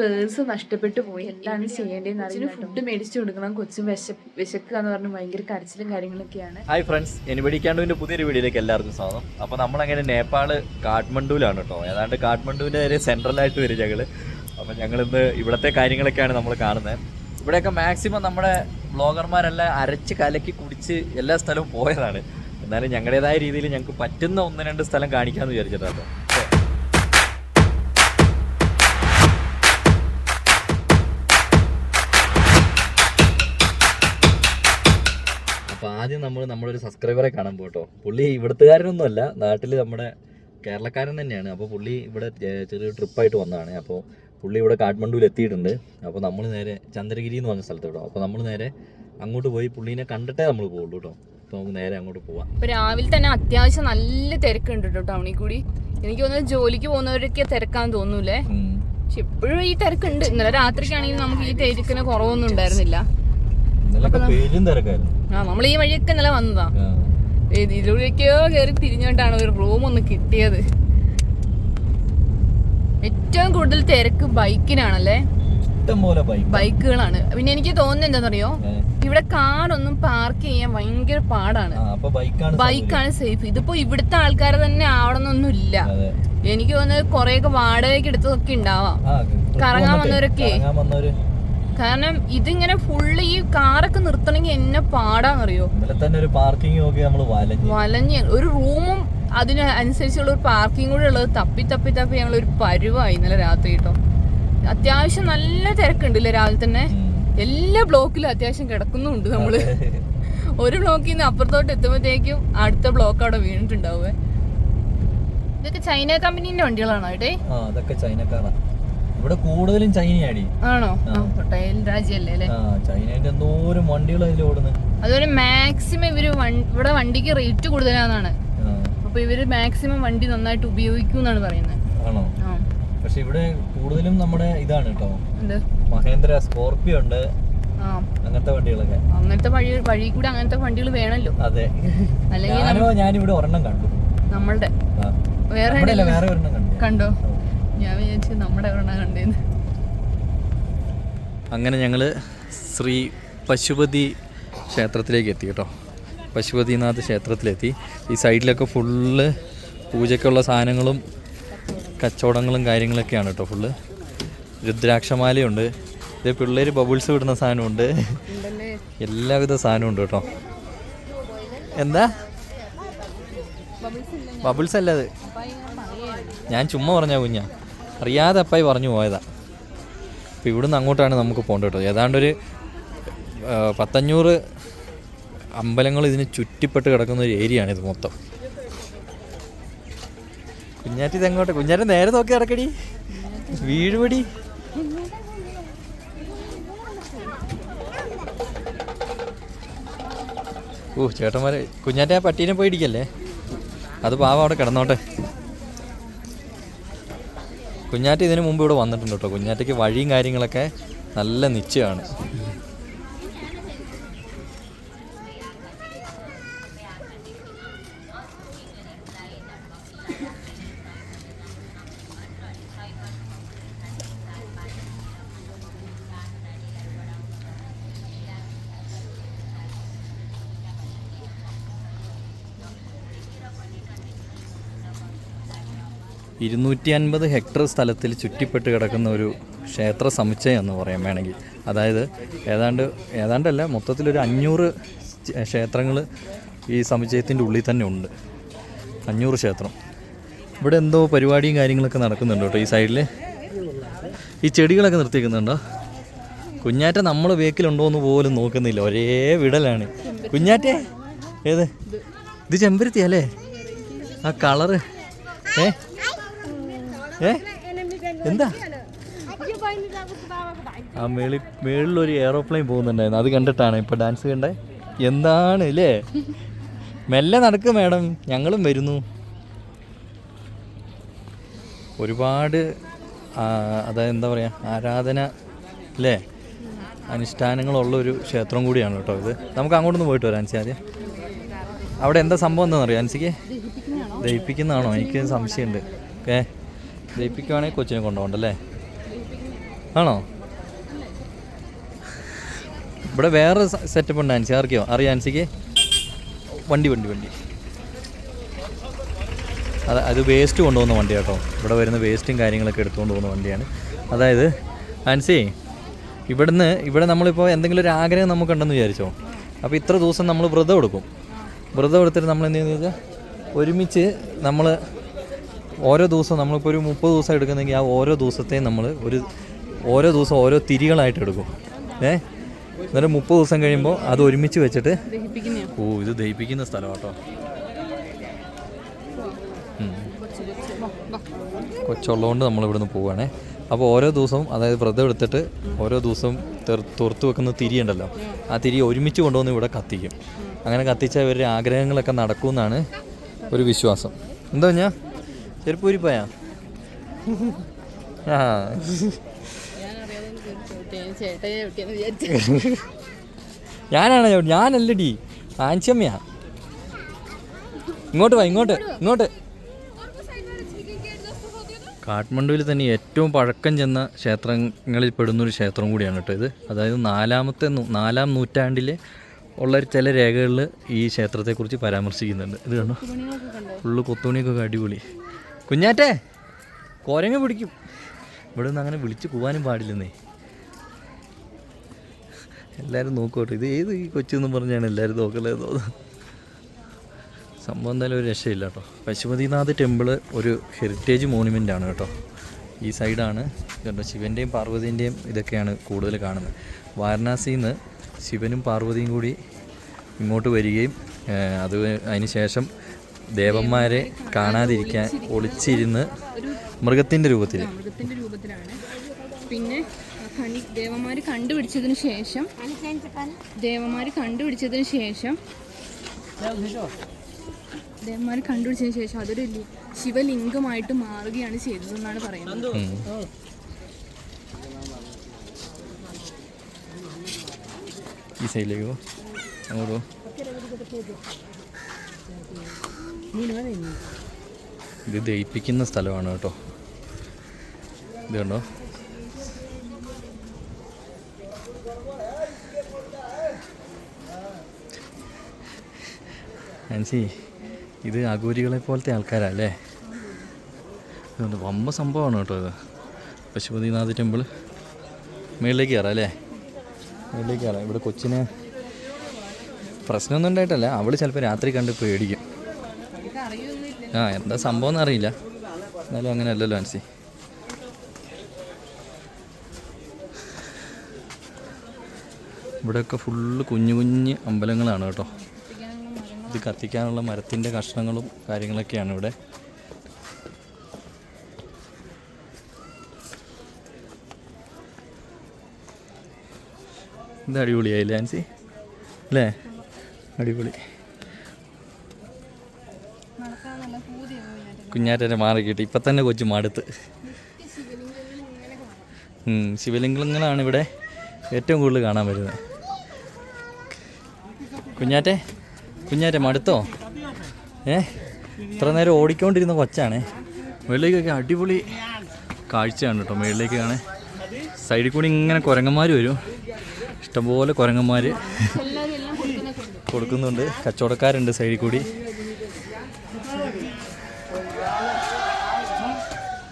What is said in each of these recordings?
Purse നഷ്ടപ്പെട്ടു പോയി. എന്താണ് ചെയ്യേണ്ടതെന്ന് അറിയില്ല ഫുഡ് മേടിച്ചു കൊടുക്കണം. കൊച്ചും വിശ വിശക്കുക എന്ന് പറഞ്ഞ് ഭയങ്കര കരച്ചിലും കാര്യങ്ങളൊക്കെയാണ്. ഹായ് ഫ്രണ്ട്സ് എനിബഡി ക്യാൻഡുവിന്റെ പുതിയൊരു വീഡിയോയിലേക്ക് എല്ലാവർക്കും സ്വാഗതം. അപ്പോൾ നമ്മളങ്ങനെ നേപ്പാൾ കാഠ്മണ്ഡുവിലാണ് കേട്ടോ. ഏതാണ്ട് കാഠ്മണ്ഡുവിന്റെ ഒരു സെൻട്രലായിട്ട് വരും ഞങ്ങൾ അപ്പോൾ ഞങ്ങളിന്ന് ഇവിടുത്തെ കാര്യങ്ങളൊക്കെയാണ് നമ്മൾ കാണുന്നത് ഇവിടെയൊക്കെ മാക്സിമം നമ്മുടെ ബ്ലോഗർമാരെല്ലാം അരച്ച് കലക്കി കുടിച്ച് എല്ലാ സ്ഥലവും പോയതാണ്. എന്നാലും ഞങ്ങളുടേതായ രീതിയിൽ ഞങ്ങൾക്ക് പറ്റുന്ന ഒന്ന് രണ്ട് സ്ഥലം കാണിക്കാമെന്ന് വിചാരിച്ചിട്ടാണ് ആദ്യം നമ്മൾ നമ്മുടെ ഒരു സബ്സ്ക്രൈബറെ കാണാൻ പോട്ടോ. പുള്ളി ഇവിടുത്തുകാരനൊന്നും അല്ല നാട്ടിൽ നമ്മുടെ കേരളക്കാരൻ തന്നെയാണ്. അപ്പോൾ പുള്ളി ഇവിടെ ചെറിയൊരു ട്രിപ്പായിട്ട് വന്നതാണ്. അപ്പോൾ പുള്ളി ഇവിടെ കാഠ്മണ്ഡുവിൽ എത്തിയിട്ടുണ്ട്. അപ്പോൾ നമ്മൾ നേരെ ചന്ദ്രഗിരി എന്ന് പറഞ്ഞ സ്ഥലത്ത് കേട്ടോ. അപ്പോൾ നമ്മൾ നേരെ അങ്ങോട്ട് പോയി പുള്ളീനെ കണ്ടിട്ടേ നമ്മൾ പോകുള്ളൂ കേട്ടോ. അപ്പോൾ നമുക്ക് നേരെ അങ്ങോട്ട് പോവാം. ഇപ്പൊ രാവിലെ തന്നെ അത്യാവശ്യം നല്ല തിരക്കുണ്ട് കേട്ടോ ടൗണിൽ കൂടി. എനിക്ക് തോന്നുന്നത് ജോലിക്ക് പോകുന്നവരൊക്കെ തിരക്കാന്ന് തോന്നൂലേ. പക്ഷെ ഇപ്പോഴും ഈ തിരക്കുണ്ട്. ഇന്നലെ രാത്രിക്കാണെങ്കിൽ നമുക്ക് ഈ തിരക്കിന് കുറവൊന്നും ഉണ്ടായിരുന്നില്ല. ആ നമ്മൾ ഈ വഴിയൊക്കെ ഇന്നലെ വന്നതാ. ഇതിലൂടെയൊക്കെയോ കയറി തിരിഞ്ഞോണ്ടാണ് ഒരു റൂം ഒന്ന് കിട്ടിയത്. ഏറ്റവും കൂടുതൽ തിരക്ക് ബൈക്കിനാണല്ലേ? ബൈക്കുകളാണ്. പിന്നെ എനിക്ക് തോന്നുന്നത് എന്താണെന്നറിയോ ഇവിടെ കാറൊന്നും പാർക്ക് ചെയ്യാൻ ഭയങ്കര പാടാണ്. ബൈക്കാണ് സേഫ്. ഇതിപ്പോ ഇവിടുത്തെ ആൾക്കാരെ തന്നെ ആവണമെന്നൊന്നും ഇല്ല എനിക്ക് തോന്നുന്നത് കൊറേയൊക്കെ വാടകയ്ക്ക് എടുത്തതൊക്കെ ഉണ്ടാവാം. കറങ്ങാൻ വന്നവരൊക്കെ? കാരണം ഇതിങ്ങനെ ഫുള്ള് ഈ കാറൊക്കെ നിർത്തണമെങ്കിൽ എന്നെ പാടാന്നറിയോ? തന്നെ ഒരു പാർക്കിംഗ് ഒക്കെ നമ്മൾ വലഞ്ഞു. വലഞ്ഞ് ഒരു റൂമും അതിന് അനുസരിച്ചുള്ള ഒരു പാർക്കിംഗ് കൂടെ ഉള്ളത് തപ്പി തപ്പി തപ്പി ഞങ്ങൾ ഒരു പരുവായി ഇന്നലെ രാത്രി കേട്ടോ. അത്യാവശ്യം നല്ല തിരക്കുണ്ടല്ലേ രാവിലെ തന്നെ? എല്ലാ ബ്ലോക്കിലും അത്യാവശ്യം കിടക്കുന്നുണ്ട് നമ്മൾ. ഒരു ബ്ലോക്കിൽ നിന്ന് അപ്പുറത്തോട്ട് എത്തുമ്പോഴത്തേക്കും അടുത്ത ബ്ലോക്ക് അവിടെ വീണിട്ടുണ്ടാവേ ഇതൊക്കെ ചൈന കമ്പനീന്റെ വണ്ടികളാണോ ഏട്ടേ അതൊക്കെ ചൈനക്കാരാ. ഇവിടെ കൂടുതലും ചൈനയാടി. ആണോ? ടൈൽ രാജ്യല്ലേ അല്ലേ? ആ ചൈനയുടെ എന്തോരം വണ്ടികൾ അതിൽ ഓടുന്നത് അതുപോലെ മാക്സിമം ഇവർ ഇവിടെ വണ്ടിക്ക് റേറ്റ് കൂടുതലാണെന്നാണ് അപ്പൊ ഇവർ മാക്സിമം വണ്ടി നന്നായിട്ട് ഉപയോഗിക്കും എന്നാണ് പറയുന്നത് ആണോ പക്ഷെ ഇവിടെ കൂടുതലും നമ്മുടെ ഇതാണ് കേട്ടോ മഹേന്ദ്ര സ്കോർപിയോ ഉണ്ട്. അങ്ങനത്തെ വണ്ടികളൊക്കെ. അങ്ങനത്തെ വഴി വഴി കൂടെ അങ്ങനത്തെ വണ്ടികൾ വേണല്ലോ. അതെ. അല്ലെങ്കിൽ ഞാനോ ഞാനിവിടെ ഒരെണ്ണം കണ്ടു. നമ്മളുടെ. വേറെ കണ്ടോ ഞാൻ വിചാരിച്ചു നമ്മുടെ എവിടെ കണ്ടേന്ന്. അങ്ങനെ ഞങ്ങൾ ശ്രീ പശുപതി ക്ഷേത്രത്തിലേക്ക് എത്തി കേട്ടോ. പശുപതിനാഥ് ക്ഷേത്രത്തിലെത്തി. ഈ സൈഡിലൊക്കെ ഫുള്ള് പൂജയ്ക്കുള്ള സാധനങ്ങളും കച്ചവടങ്ങളും കാര്യങ്ങളൊക്കെയാണ് കേട്ടോ ഫുള്ള്. രുദ്രാക്ഷമാലയുണ്ട്. ഇത് പിള്ളേർ ബബിൾസ് വിടുന്ന സാധനമുണ്ട്. എല്ലാവിധ സാധനമുണ്ട് ഉണ്ട് കേട്ടോ. എന്താ? ബബിൾസ് അല്ല അത്. ഞാൻ ചുമ്മാ പറഞ്ഞ കുഞ്ഞാ. അറിയാതെ അപ്പായി പറഞ്ഞു പോയതാണ് അപ്പോൾ ഇവിടുന്ന് അങ്ങോട്ടാണ് നമുക്ക് പോകേണ്ടത് കേട്ടോ ഏതാണ്ടൊരു പത്തഞ്ഞൂറ് അമ്പലങ്ങൾ ഇതിന് ചുറ്റിപ്പെട്ട് കിടക്കുന്ന ഒരു ഏരിയ ആണ് ഇത് മൊത്തം. കുഞ്ഞാറ്റി ഇത് എങ്ങോട്ട്? കുഞ്ഞാറ്റ നേരെ നോക്കി ഇറക്കടി വീഴുപടി ഓ ചേട്ടന്മാരെ കുഞ്ഞാറ്റ ആ പട്ടീനെ പോയി ഇടിക്കല്ലേ? അത് പാവം അവിടെ കിടന്നോട്ടെ. കുഞ്ഞാറ്റ ഇതിനു മുമ്പ് ഇവിടെ വന്നിട്ടുണ്ട് കേട്ടോ. കുഞ്ഞാറ്റയ്ക്ക് വഴിയും കാര്യങ്ങളൊക്കെ നല്ല നിശ്ചയമാണ്. ഇരുന്നൂറ്റി അൻപത് ഹെക്ടർ സ്ഥലത്തിൽ ചുറ്റിപ്പെട്ട് കിടക്കുന്ന ഒരു ക്ഷേത്ര സമുച്ചയം എന്ന് പറയാൻ വേണമെങ്കിൽ. അതായത് ഏതാണ്ട് ഏതാണ്ടല്ല മൊത്തത്തിലൊരു അഞ്ഞൂറ് ക്ഷേത്രങ്ങൾ ഈ സമുച്ചയത്തിന്റെ ഉള്ളിൽ തന്നെ ഉണ്ട്. അഞ്ഞൂറ് ക്ഷേത്രം. ഇവിടെ എന്തോ പരിപാടിയും കാര്യങ്ങളൊക്കെ നടക്കുന്നുണ്ടോ കേട്ടോ ഈ സൈഡിൽ. ഈ ചെടികളൊക്കെ നിർത്തിക്കുന്നുണ്ടോ കുഞ്ഞാറ്റ നമ്മൾ വേക്കിലുണ്ടോ എന്ന് പോലും നോക്കുന്നില്ല. ഒരേ വിടലാണ്. കുഞ്ഞാറ്റേ ഏത്? ഇത് ചെമ്പരത്തി അല്ലേ? ആ കളറ്. ഏ? ഏ? എന്താ? ആ മേളി മേളിലൊരു എയറോപ്ലെയിൻ പോകുന്നുണ്ടായിരുന്നു. അത് കണ്ടിട്ടാണ് ഇപ്പൊ ഡാൻസ് കണ്ടേ. എന്താണ് അല്ലേ മെല്ലെ നടക്കും മേഡം ഞങ്ങളും വരുന്നു. ഒരുപാട് അതായത് എന്താ പറയുക ആരാധന അല്ലേ അനുഷ്ഠാനങ്ങളുള്ള ഒരു ക്ഷേത്രം കൂടിയാണ് കേട്ടോ ഇത്. നമുക്ക് അങ്ങോട്ടൊന്ന് പോയിട്ട് വരാം അൻസി ആദ്യം. അവിടെ എന്താ സംഭവം എന്താണെന്ന് അറിയാം അൻസിക്ക്? ദഹിപ്പിക്കുന്നതാണോ? എനിക്ക് സംശയമുണ്ട്. ഓക്കെ ദഹിപ്പിക്കുവാണെങ്കിൽ കൊച്ചിനെ കൊണ്ടുപോകണ്ടല്ലേ? ആണോ? ഇവിടെ വേറെ സെറ്റപ്പ് ഉണ്ട് ആൻസി. ആർക്കോ? അറിയാം ആൻസിക്ക്? വണ്ടി വണ്ടി വണ്ടി. അത് അത് വേസ്റ്റ് കൊണ്ടുപോകുന്ന വണ്ടി കേട്ടോ. ഇവിടെ വരുന്ന വേസ്റ്റും കാര്യങ്ങളൊക്കെ എടുത്തുകൊണ്ട് പോകുന്ന വണ്ടിയാണ്. അതായത് ആൻസി ഇവിടുന്ന് ഇവിടെ നമ്മളിപ്പോൾ എന്തെങ്കിലും ഒരു ആഗ്രഹം നമുക്കുണ്ടെന്ന് വിചാരിച്ചോ? അപ്പോൾ ഇത്ര ദിവസം നമ്മൾ വ്രതം എടുക്കും. വ്രതം എടുത്തിട്ട് നമ്മൾ എന്ത് ചെയ്യുന്നത്? വെച്ചാൽ ഒരുമിച്ച് നമ്മൾ ഓരോ ദിവസവും നമ്മളിപ്പോൾ ഒരു മുപ്പത് ദിവസം എടുക്കുന്നെങ്കിൽ ആ ഓരോ ദിവസത്തെയും നമ്മൾ ഒരു ഓരോ ദിവസം ഓരോ തിരികളായിട്ട് എടുക്കും. ഏ? എന്നിട്ട് മുപ്പത് ദിവസം കഴിയുമ്പോൾ അത് ഒരുമിച്ച് വെച്ചിട്ട് ഓ ഇത് ദഹിപ്പിക്കുന്ന സ്ഥലം കേട്ടോ കൊച്ചുള്ളതുകൊണ്ട് നമ്മൾ ഇവിടുന്ന് പോവുകയാണേ അപ്പോൾ ഓരോ ദിവസവും അതായത് വ്രതം എടുത്തിട്ട് ഓരോ ദിവസവും തുറത്ത് വെക്കുന്ന തിരി ഉണ്ടല്ലോ. ആ തിരി ഒരുമിച്ച് കൊണ്ടുവന്ന് ഇവിടെ കത്തിക്കും. അങ്ങനെ കത്തിച്ചാൽ ഇവരുടെ ആഗ്രഹങ്ങളൊക്കെ നടക്കുമെന്നാണ് ഒരു വിശ്വാസം. എന്താ ഞാൻ ചെരുപ്പ് ഊരിപ്പോയാ ആ ഞാനാണ്. ഞാനല്ലടി. ആൻച്ചമ്മയാ ഇങ്ങോട്ട് വാ ഇങ്ങോട്ട് ഇങ്ങോട്ട്. കാഠ്മണ്ഡുവിൽ തന്നെ ഏറ്റവും പഴക്കം ചെന്ന ക്ഷേത്രങ്ങളിൽ പെടുന്നൊരു ക്ഷേത്രം കൂടിയാണ് കേട്ടോ ഇത്. അതായത് നാലാമത്തെ നാലാം നൂറ്റാണ്ടിലെ ഉള്ള ചില രേഖകളിൽ ഈ ക്ഷേത്രത്തെക്കുറിച്ച് പരാമർശിക്കുന്നുണ്ട്. ഇത് കണ്ടോ? ഫുള്ള് കൊത്തുണിയൊക്കെ അടിപൊളി. കുഞ്ഞാറ്റേ കോരങ്ങ പിടിക്കും. ഇവിടെ നിന്ന് അങ്ങനെ വിളിച്ച് പോകാനും പാടില്ലെന്നേ. എല്ലാവരും നോക്കോട്ടെ ഇത് ഏത് ഈ കൊച്ചെന്ന് പറഞ്ഞാണ് എല്ലാവരും നോക്കല്ലേ തോന്നുന്നത് സംഭവം എന്തായാലും ഒരു രക്ഷയില്ല കേട്ടോ. പശുപതിനാഥ് ടെമ്പിൾ ഒരു ഹെറിറ്റേജ് മോണുമെന്റ് ആണ് കേട്ടോ. ഈ സൈഡാണ് കേട്ടോ ശിവന്റെയും പാർവതീന്റെയും ഇതൊക്കെയാണ് കൂടുതൽ കാണുന്നത്. വാരണാസിയിൽ നിന്ന് ശിവനും പാർവതിയും കൂടി ഇങ്ങോട്ട് വരികയും അത് അതിന് ശേഷം ദേവന്മാരെ കാണാതിരിക്കാൻ ഒളിച്ചിരുന്ന് മൃഗത്തിന്റെ രൂപത്തിൽ. മൃഗത്തിന്റെ രൂപത്തിലാണ്. പിന്നെ കണി ദേവന്മാര് കണ്ടുപിടിച്ചതിന് ശേഷം ദേവന്മാര് കണ്ടുപിടിച്ചതിന് ശേഷം ദേവന്മാര് കണ്ടുപിടിച്ചതിന് ശേഷം അതൊരു ശിവലിംഗമായിട്ട് മാറുകയാണ് ചെയ്തതെന്നാണ് പറയുന്നത്. ഈ സൈഡിലേക്കോ അങ്ങോട്ടോ ഇത് ദഹിപ്പിക്കുന്ന സ്ഥലമാണ് കേട്ടോ. ഇത് കണ്ടോ? ആൻസി ഇത് അഗൂരികളെ പോലത്തെ ആൾക്കാരല്ലേ? ഇതുകൊണ്ട് വമ്പ സംഭവമാണ് കേട്ടോ ഇത്. പശുപതിനാഥ് ടെമ്പിൾ മേളിലേക്ക് കയറാം അല്ലേ? മേളിലേക്ക് കയറാം. ഇവിടെ കൊച്ചിന് പ്രശ്നമൊന്നും ഉണ്ടായിട്ടല്ല. അവൾ ചിലപ്പോൾ രാത്രി കണ്ട് പേടിക്കും. ആ എന്താ സംഭവം എന്നറിയില്ല എന്നാലും അങ്ങനെ അല്ലല്ലോ ആൻസി ഇവിടെയൊക്കെ ഫുള്ള് കുഞ്ഞു കുഞ്ഞ് അമ്പലങ്ങളാണ് കേട്ടോ. ഇത് കത്തിക്കാനുള്ള മരത്തിന്റെ കഷ്ണങ്ങളും കാര്യങ്ങളൊക്കെയാണ് ഇവിടെ. ഇത് അടിപൊളിയായില്ലേ ആൻസി അല്ലേ? അടിപൊളി. കുഞ്ഞാറ്റനെ മാറി കിട്ടി ഇപ്പം തന്നെ കൊച്ചു മടുത്ത്. ശിവലിംഗങ്ങളാണ് ഇവിടെ ഏറ്റവും കൂടുതൽ കാണാൻ വരുന്നത്. കുഞ്ഞാറ്റെ കുഞ്ഞാറ്റെ മടുത്തോ? ഏ? ഇത്ര നേരം ഓടിക്കൊണ്ടിരുന്ന കൊച്ചാണേ. മുകളിലേക്കൊക്കെ അടിപൊളി കാഴ്ചയാണ് കേട്ടോ മുകളിലേക്ക് കാണേ സൈഡിൽ കൂടി ഇങ്ങനെ കുരങ്ങന്മാർ വരും. ഇഷ്ടംപോലെ കുരങ്ങന്മാർ കൊടുക്കുന്നുണ്ട്. കച്ചവടക്കാരുണ്ട് സൈഡിൽ കൂടി.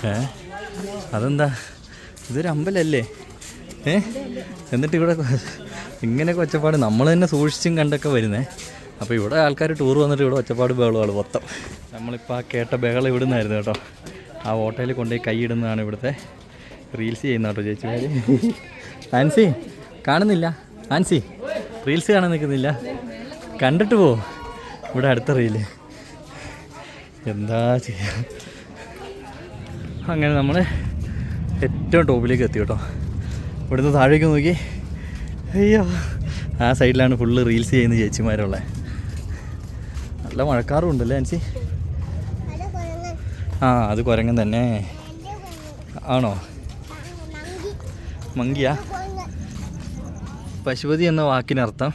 ഏ? അതെന്താ? ഇതൊരു അമ്പലല്ലേ? ഏ? എന്നിട്ട് ഇവിടെ ഇങ്ങനെ ഒച്ചപ്പാട്. നമ്മൾ തന്നെ സൂക്ഷിച്ചും കണ്ടൊക്കെ വരുന്നേ. അപ്പോൾ ഇവിടെ ആൾക്കാർ ടൂർ വന്നിട്ട് ഇവിടെ ഒച്ചപ്പാട് ബഹളമാണ് മൊത്തം. നമ്മളിപ്പോൾ ആ കേട്ട ബഹളം ഇവിടെ നിന്നായിരുന്നു കേട്ടോ. ആ ഓട്ടോയിൽ കൊണ്ടുപോയി കൈയിടുന്നതാണ് ഇവിടുത്തെ റീൽസ് ചെയ്യുന്ന കേട്ടോ ചേച്ചിമാർ ആൻസി കാണുന്നില്ല? ആൻസി റീൽസ് കാണാൻ നിൽക്കുന്നില്ല? കണ്ടിട്ട് പോവും ഇവിടെ അടുത്ത റീൽ എന്താ ചെയ്യാ? അങ്ങനെ നമ്മൾ ഏറ്റവും ടോപ്പിലേക്ക് എത്തി കേട്ടോ. ഇവിടുന്ന് താഴേക്ക് നോക്കി. അയ്യോ. ആ സൈഡിലാണ് ഫുള്ള് റീൽസ് ചെയ്യുന്ന ചേച്ചിമാരുള്ളത് നല്ല മഴക്കാറും ഉണ്ടല്ലേ ആൻസി ആ അത് കുരങ്ങൻ തന്നെ. ആണോ? മങ്കിയാ? പശുപതി എന്ന വാക്കിനർത്ഥം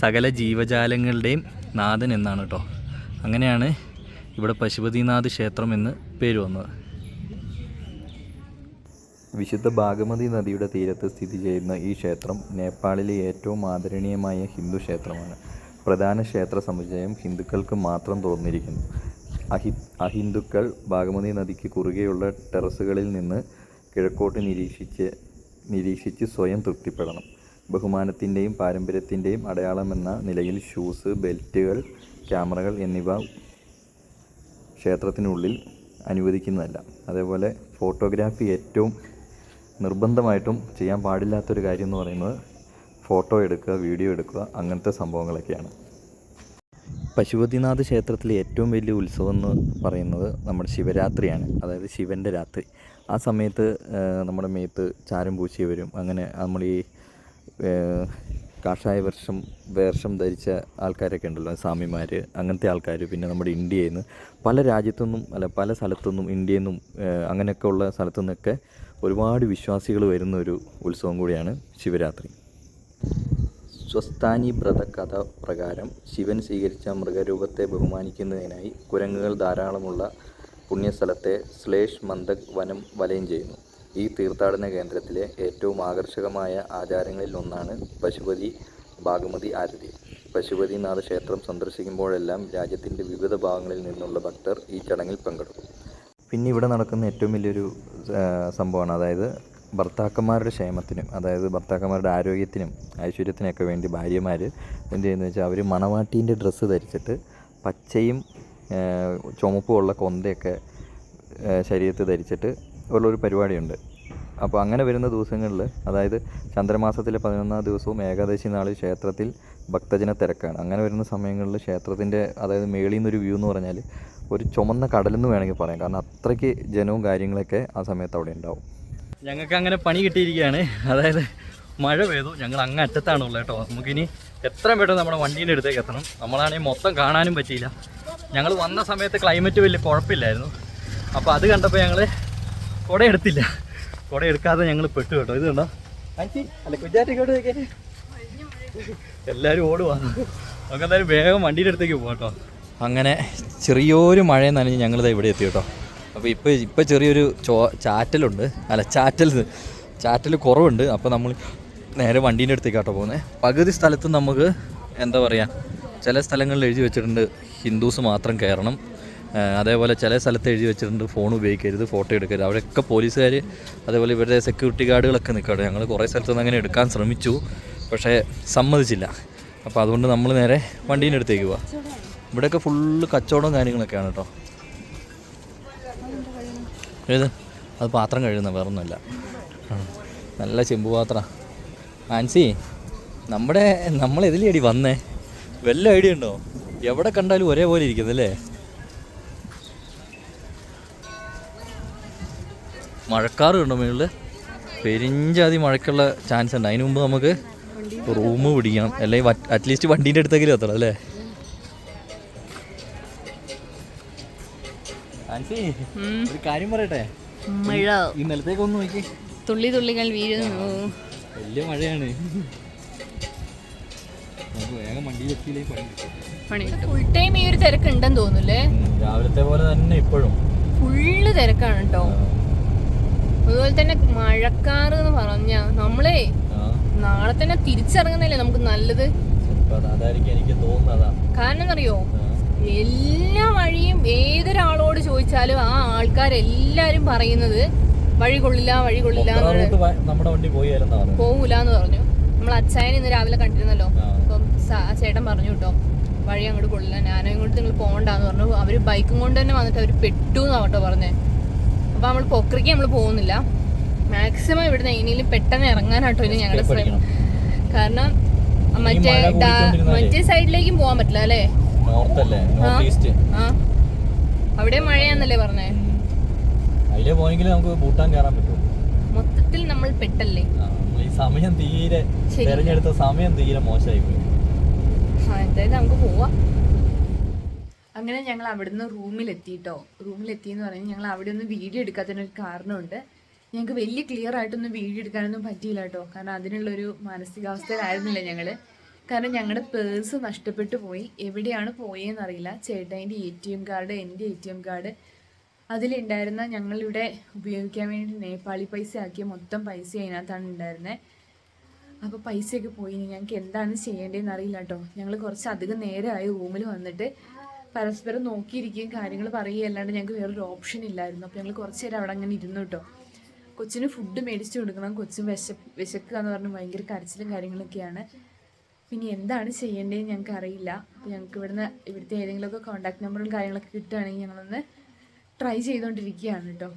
സകല ജീവജാലങ്ങളുടെയും നാഥൻ എന്നാണ് കേട്ടോ. അങ്ങനെയാണ് ഇവിടെ പശുപതിനാഥ് ക്ഷേത്രം എന്ന് പേര് വന്നത്. വിശുദ്ധ ഭാഗമതി നദിയുടെ തീരത്ത് സ്ഥിതി ചെയ്യുന്ന ഈ ക്ഷേത്രം നേപ്പാളിലെ ഏറ്റവും ആദരണീയമായ ഹിന്ദു ക്ഷേത്രമാണ്. പ്രധാന ക്ഷേത്ര സമുച്ചയം ഹിന്ദുക്കൾക്ക് മാത്രം തുറന്നിരിക്കുന്നു അഹി അഹിന്ദുക്കൾ ഭാഗമതി നദിക്ക് കുറുകെയുള്ള ടെറസുകളിൽ നിന്ന് കിഴക്കോട്ട് നിരീക്ഷിച്ച് നിരീക്ഷിച്ച് സ്വയം തൃപ്തിപ്പെടണം. ബഹുമാനത്തിന്റെയും പാരമ്പര്യത്തിന്റെയും അടയാളമെന്ന നിലയിൽ ഷൂസ് ബെൽറ്റുകൾ ക്യാമറകൾ എന്നിവ ക്ഷേത്രത്തിനുള്ളിൽ അനുവദിക്കുന്നതല്ല. അതേപോലെ ഫോട്ടോഗ്രാഫി ഏറ്റവും നിർബന്ധമായിട്ടും ചെയ്യാൻ പാടില്ലാത്തൊരു കാര്യം എന്ന് പറയുന്നത് ഫോട്ടോ എടുക്കുക വീഡിയോ എടുക്കുക അങ്ങനത്തെ സംഭവങ്ങളൊക്കെയാണ്. പശുപതിനാഥ് ക്ഷേത്രത്തിലെ ഏറ്റവും വലിയ ഉത്സവം എന്ന് പറയുന്നത് നമ്മുടെ ശിവരാത്രിയാണ്. അതായത് ശിവന്റെ രാത്രി. ആ സമയത്ത് നമ്മുടെ മേത്ത് ചാരം പൂശി വരും. അങ്ങനെ നമ്മൾ ഈ കാഷായ വർഷം വേർഷം ധരിച്ച ആൾക്കാരൊക്കെ ഉണ്ടല്ലോ സ്വാമിമാർ അങ്ങനത്തെ ആൾക്കാർ പിന്നെ നമ്മുടെ ഇന്ത്യയിൽ നിന്ന് പല രാജ്യത്തുനിന്നും അല്ല പല സ്ഥലത്തുനിന്നും ഇന്ത്യയിൽ നിന്നും അങ്ങനെയൊക്കെ ഉള്ള സ്ഥലത്തു നിന്നൊക്കെ ഒരുപാട് വിശ്വാസികൾ വരുന്ന ഒരു ഉത്സവം കൂടിയാണ് ശിവരാത്രി. സ്വസ്ഥാനി വ്രത കഥ പ്രകാരം ശിവൻ സ്വീകരിച്ച മൃഗരൂപത്തെ ബഹുമാനിക്കുന്നതിനായി കുരങ്ങുകൾ ധാരാളമുള്ള പുണ്യസ്ഥലത്തെ സ്ലേഷ് മന്ദക് വനം വലയം ചെയ്യുന്നു. ഈ തീർത്ഥാടന കേന്ദ്രത്തിലെ ഏറ്റവും ആകർഷകമായ ആചാരങ്ങളിൽ ഒന്നാണ് പശുപതി ഭാഗമതി ആരതി. പശുപതിനാഥ ക്ഷേത്രം സന്ദർശിക്കുമ്പോഴെല്ലാം രാജ്യത്തിന്റെ വിവിധ ഭാഗങ്ങളിൽ നിന്നുള്ള ഭക്തർ ഈ ചടങ്ങിൽ പങ്കെടുക്കും. പിന്നെ ഇവിടെ നടക്കുന്ന ഏറ്റവും വലിയൊരു സംഭവമാണ്. അതായത് ഭർത്താക്കന്മാരുടെ ക്ഷേമത്തിനും അതായത് ഭർത്താക്കന്മാരുടെ ആരോഗ്യത്തിനും ഐശ്വര്യത്തിനൊക്കെ വേണ്ടി ഭാര്യമാർ എന്ത് ചെയ്യുന്നത് വെച്ചാൽ അവർ മണവാട്ടീന്റെ ഡ്രസ്സ് ധരിച്ചിട്ട് പച്ചയും ചുമപ്പുമുള്ള കൊന്തയൊക്കെ ശരീരത്ത് ധരിച്ചിട്ട് ഉള്ളൊരു പരിപാടിയുണ്ട്. അപ്പോൾ അങ്ങനെ വരുന്ന ദിവസങ്ങളിൽ അതായത് ചന്ദ്രമാസത്തിലെ പതിനൊന്നാം ദിവസവും ഏകാദശി നാളിൽ ക്ഷേത്രത്തിൽ ഭക്തജന തിരക്കാണ്. അങ്ങനെ വരുന്ന സമയങ്ങളിൽ ക്ഷേത്രത്തിന്റെ അതായത് മേളിൽ നിന്നൊരു വ്യൂ എന്ന് പറഞ്ഞാൽ ഒരു ചുമന്ന കടലെന്ന് വേണമെങ്കിൽ പറയാം. കാരണം അത്രയ്ക്ക് ജനവും കാര്യങ്ങളൊക്കെ ആ സമയത്ത് അവിടെ ഉണ്ടാവും. ഞങ്ങൾക്ക് അങ്ങനെ പണി കിട്ടിയിരിക്കുകയാണ്. അതായത് മഴ പെയ്തു. ഞങ്ങൾ അങ്ങ് അറ്റത്താണുള്ളത് കേട്ടോ. നമുക്കിനി എത്രയും പെട്ടെന്ന് നമ്മുടെ വണ്ടീന്റെ അടുത്തേക്ക് എത്തണം. നമ്മളാണെങ്കിൽ മൊത്തം കാണാനും പറ്റിയില്ല. ഞങ്ങൾ വന്ന സമയത്ത് ക്ലൈമറ്റ് വലിയ കുഴപ്പമില്ലായിരുന്നു. അപ്പോൾ അത് കണ്ടപ്പോൾ ഞങ്ങൾ കുട എടുത്തില്ല. കുട എടുക്കാതെ ഞങ്ങൾ പെട്ടു കേട്ടോ. ഇത് കണ്ടോ? ആന്റി അല്ല കുഞ്ഞാറ്റിക്കോട്ട് നോക്കിയാൽ എല്ലാവരും ഓടുവാ. നമുക്ക് എന്തായാലും വേഗം വണ്ടിയുടെ അടുത്തേക്ക് പോകാം കേട്ടോ. അങ്ങനെ ചെറിയൊരു മഴ നനഞ്ഞ് ഞങ്ങളിത് ഇവിടെ എത്തി കേട്ടോ. അപ്പോൾ ഇപ്പോൾ ഇപ്പോൾ ചെറിയൊരു ചോ ചാറ്റലുണ്ട്. അല്ല ചാറ്റൽ ചാറ്റൽ കുറവുണ്ട്. അപ്പോൾ നമ്മൾ നേരെ വണ്ടീന്റെ അടുത്തേക്ക് കേട്ടോ പോകുന്നത് പകുതി സ്ഥലത്ത് നമുക്ക് എന്താ പറയുക ചില സ്ഥലങ്ങളിൽ എഴുതി വെച്ചിട്ടുണ്ട് ഹിന്ദുസ് മാത്രം കയറണം. അതേപോലെ ചില സ്ഥലത്ത് എഴുതി വെച്ചിട്ടുണ്ട് ഫോൺ ഉപയോഗിക്കരുത് ഫോട്ടോ എടുക്കരുത്. അവിടെയൊക്കെ പോലീസുകാർ അതേപോലെ ഇവരുടെ സെക്യൂരിറ്റി ഗാർഡുകളൊക്കെ നിൽക്കട്ടെ ഞങ്ങൾ കുറേ സ്ഥലത്തുനിന്ന് അങ്ങനെ എടുക്കാൻ ശ്രമിച്ചു. പക്ഷേ സമ്മതിച്ചില്ല. അപ്പോൾ അതുകൊണ്ട് നമ്മൾ നേരെ വണ്ടീന്റെ അടുത്തേക്ക് പോവാം. ഇവിടെയൊക്കെ ഫുള്ള് കച്ചവടവും കാര്യങ്ങളൊക്കെയാണ് കേട്ടോ. ഏത്? അത് പാത്രം കഴുകുന്ന വേറൊന്നുമല്ല. നല്ല ചെമ്പ് പാത്രം. ആൻസി നമ്മുടെ നമ്മൾ എതിലേടി വന്നേ? വല്ല ഐഡിയ ഉണ്ടോ? എവിടെ കണ്ടാലും ഒരേപോലെ ഇരിക്കുന്നല്ലേ? മഴക്കാറ് കണ്ടോ മേളിൽ പെരിഞ്ചാതി മഴയ്ക്കുള്ള ചാൻസ് ഉണ്ട്. അതിന് മുമ്പ് നമുക്ക് റൂം പിടിക്കണം. അല്ലെങ്കിൽ അറ്റ്ലീസ്റ്റ് വണ്ടീന്റെ അടുത്തെങ്കിലും എത്തണം അല്ലേ? ആൻസി ഒരു കാര്യം പറയട്ടെ? മഴ. ഈ നിലത്തേക്ക് ഒന്ന് നോക്കി തുള്ളി തുള്ളികൾ വീഴുന്നു. വലിയ മഴയാണ്. ഫുൾ ടൈം ഈ ഒരു തിരക്ക് ഉണ്ടെന്ന് തോന്നുന്നല്ലേ രാവിലത്തെ പോലെ തന്നെ ഇപ്പോഴും. ഫുള്ള് തിരക്കാണ് കേട്ടോ അതുപോലെ തന്നെ മഴക്കാറ് എന്ന് പറഞ്ഞ നമ്മളെ നാളെ തന്നെ തിരിച്ചിറങ്ങുന്നല്ലേ നമുക്ക് നല്ലത്? കാരണം ആ, എല്ലാ വഴിയും ഏതൊരാളോട് ചോദിച്ചാലും ആ ആൾക്കാരെല്ലാരും പറയുന്നത് വഴി കൊള്ളില്ല വഴി കൊള്ളില്ല പോകൂല എന്ന് പറഞ്ഞു. നമ്മൾ അച്ചായൻ ഇന്ന് രാവിലെ കണ്ടിരുന്നല്ലോ. അപ്പം ചേട്ടൻ പറഞ്ഞു കേട്ടോ വഴി അങ്ങോട്ട് കൊള്ളില്ല ഞാനും ഇങ്ങോട്ട് നിങ്ങൾ പോകണ്ടെന്ന് പറഞ്ഞു. അവർ ബൈക്കും കൊണ്ട് തന്നെ വന്നിട്ട് അവർ പെട്ടു എന്നാവട്ടോ പറഞ്ഞേ. അപ്പൊ നമ്മൾ പൊക്രിക്ക് നമ്മൾ പോകുന്നില്ല. മാക്സിമം ഇവിടുന്ന് എങ്ങനെയും പെട്ടെന്ന് ഇറങ്ങാനാട്ടോ ഇനി ഞങ്ങളുടെ ശ്രമം കാരണം മറ്റേ. മറ്റേ സൈഡിലേക്കും പോകാൻ പറ്റില്ല അല്ലേ? അവിടെ മഴയാന്നല്ലേ പറഞ്ഞേ? അതിലേ പോയെങ്കിൽ നമുക്ക് ഭൂട്ടാൻ കയറാൻ പറ്റും. മൊത്തത്തിൽ നമ്മൾ പെട്ടല്ലേ? ഈ സമയം തീരെ. തെരഞ്ഞെടുത്ത സമയം തീരെ മോശമായി പോയി എന്തായാലും നമുക്ക് പോവാം. അങ്ങനെ ഞങ്ങൾ അവിടുന്ന് റൂമിലെത്തിയിട്ടോ റൂമിലെത്തി എന്ന് പറഞ്ഞാൽ ഞങ്ങൾ അവിടെ ഒന്ന് വീഡിയോ എടുക്കാത്തതിനൊരു കാരണമുണ്ട്. ഞങ്ങൾക്ക് വലിയ ക്ലിയർ ആയിട്ടൊന്നും വീഡിയോ എടുക്കാനൊന്നും പറ്റിയില്ല കേട്ടോ. കാരണം അതിനുള്ളൊരു മാനസികാവസ്ഥയിലായിരുന്നില്ല ഞങ്ങൾ കാരണം ഞങ്ങളുടെ പേഴ്സ് നഷ്ടപ്പെട്ടു പോയി. എവിടെയാണ് പോയെന്ന് അറിയില്ല ചേട്ടായിന്റെ എ ടി എം കാർഡ് എന്റെ എ ടി എം കാർഡ് അതിലുണ്ടായിരുന്ന ഞങ്ങളിവിടെ ഉപയോഗിക്കാൻ വേണ്ടി നേപ്പാളി പൈസ ആക്കിയ മൊത്തം പൈസ അതിനകത്താണ് ഉണ്ടായിരുന്നത് അപ്പോൾ പൈസയൊക്കെ പോയി. ഞങ്ങൾക്ക് എന്താണ് ചെയ്യേണ്ടതെന്ന് അറിയില്ല കേട്ടോ ഞങ്ങൾ കുറച്ച് അധികം നേരമായി റൂമിൽ വന്നിട്ട് പരസ്പരം നോക്കിയിരിക്കുകയും കാര്യങ്ങൾ പറയുകയും അല്ലാണ്ട് ഞങ്ങൾക്ക് വേറൊരു ഓപ്ഷൻ ഇല്ലായിരുന്നു. അപ്പോൾ ഞങ്ങൾ കുറച്ച് നേരം അവിടെ അങ്ങനെ ഇരുന്നു കേട്ടോ കൊച്ചിന് ഫുഡ് മേടിച്ചു കൊടുക്കണം. കൊച്ചിന് വിശ വിശക്കുക എന്ന് പറഞ്ഞ് ഭയങ്കര കരച്ചിലും കാര്യങ്ങളൊക്കെയാണ്. പിന്നെ എന്താണ് ചെയ്യേണ്ടതെന്ന് ഞങ്ങൾക്ക് അറിയില്ല. അപ്പോൾ ഞങ്ങൾക്ക് ഇവിടുന്ന് ഇവിടുത്തെ ഏതെങ്കിലുമൊക്കെ കോൺടാക്ട് നമ്പറും കാര്യങ്ങളൊക്കെ കിട്ടുകയാണെങ്കിൽ ഞങ്ങളൊന്ന് ട്രൈ ചെയ്തുകൊണ്ടിരിക്കുകയാണ് കേട്ടോ.